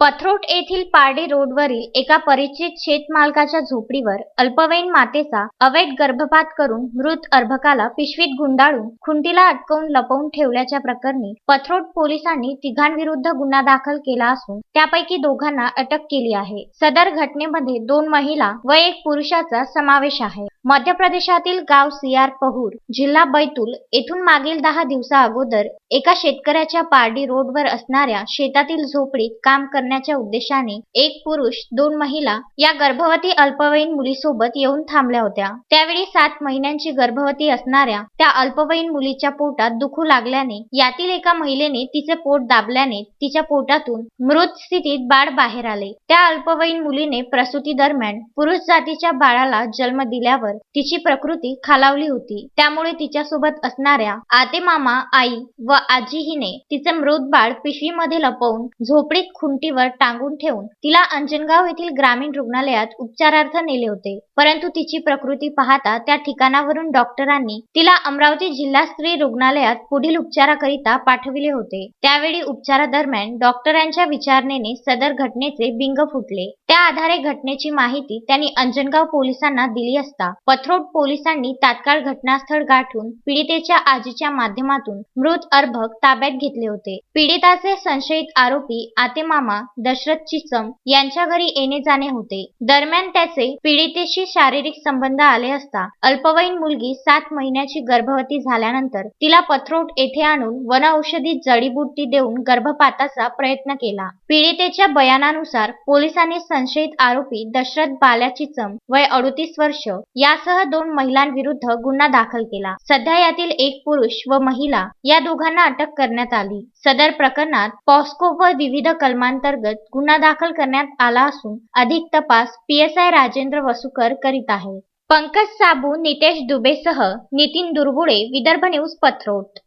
पथरोट येथील पारडी रोडवरील एका परिचित शेतमालकाच्या झोपडीवर अल्पवयीन मातेचा अवैध गर्भपात करून मृत अर्भकाला पिशवीत गुंडाळून खुंटीला अटकवून लपवून ठेवल्याच्या प्रकरणी पथरोट पोलिसांनी तिघांविरुद्ध गुन्हा दाखल केला असून त्यापैकी दोघांना अटक केली आहे. सदर घटनेमध्ये दोन महिला व एक पुरुषाचा समावेश आहे. मध्य प्रदेशातील गाव सियार पहूर जिल्हा बैतूल येथून मागील दहा दिवसा अगोदर एका शेतकऱ्याच्या पारडी रोडवर असणाऱ्या शेतातील झोपडीत काम करण्याच्या उद्देशाने एक पुरुष दोन महिला या गर्भवती अल्पवयीन मुलीसोबत येऊन थांबल्या होत्या. त्यावेळी सात महिन्यांची गर्भवती असणाऱ्या त्या अल्पवयीन मुलीच्या पोटात दुखू लागल्याने यातील एका महिलेने तिचे पोट दाबल्याने तिच्या पोटातून मृत स्थितीत बाळ बाहेर आले. त्या अल्पवयीन मुलीने प्रसूती दरम्यान पुरुष जातीच्या बाळाला जन्म दिल्यावर तिची प्रकृती खालावली होती. त्यामुळे तिच्यासोबत असणाऱ्या आते मामा आई व आजी हिने तिचे मृत बाळ पिशवीमध्ये लपवून झोपडीत खुंटीवर टांगून ठेवून तिला अंजनगाव येथील ग्रामीण रुग्णालयात उपचारार्थ नेले होते. परंतु तिची प्रकृती पाहता त्या ठिकाणावरून डॉक्टरांनी तिला अमरावती जिल्हा स्त्री रुग्णालयात पुढील उपचाराकरिता पाठविले होते. त्यावेळी उपचारादरम्यान डॉक्टरांच्या विचारणेने सदर घटनेचे बिंग फुटले. त्या आधारे घटनेची माहिती त्यांनी अंजनगाव पोलिसांना दिली असता पथरोट पोलिसांनी तात्काळ घटनास्थळ गाठून पीडितेच्या आजीच्या माध्यमातून मृत अर्भक ताब्यात घेतले होते. पीडिताचे संशयित आरोपी आतेमामा दशरथ चिसम यांच्या घरी येणे जाणे होते. दरम्यान त्याचे पीडितेशी शारीरिक संबंध आले असता अल्पवयीन मुलगी सात महिन्याची गर्भवती झाल्यानंतर तिला पथरोट येथे आणून वनऔषधी जडीबुटी देऊन गर्भपाताचा प्रयत्न केला. पीडितेच्या बयानानुसार पोलिसांनी संशयित आरोपी दशरथ बाल्या चिचम वय अडुतीस वर्ष यासह दोन महिलांविरुद्ध गुन्हा दाखल केला. सध्या यातील एक पुरुष व महिला या दोघांना अटक करण्यात आली. सदर प्रकरणात पॉस्को व विविध कलमांतर अंतर्गत गुन्हा दाखल करण्यात आला असून अधिक तपास पीएसआय राजेंद्र वसुकर करीत आहे. पंकज साबू नितेश दुबेसह नितीन दुर्गुडे विदर्भ न्यूज पत्रोट